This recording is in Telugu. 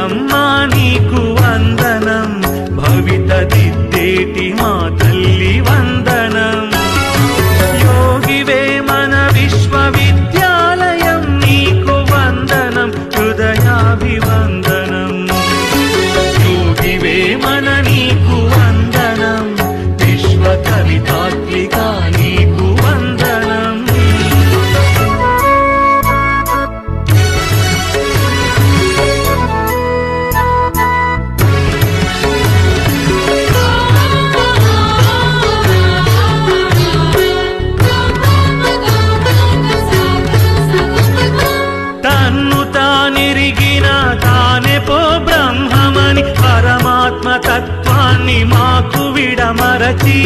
அம்மானி తానిరిగిన తానే పో బ్రహ్మమని పరమాత్మ తత్వాన్ని మాకు విడమరచి.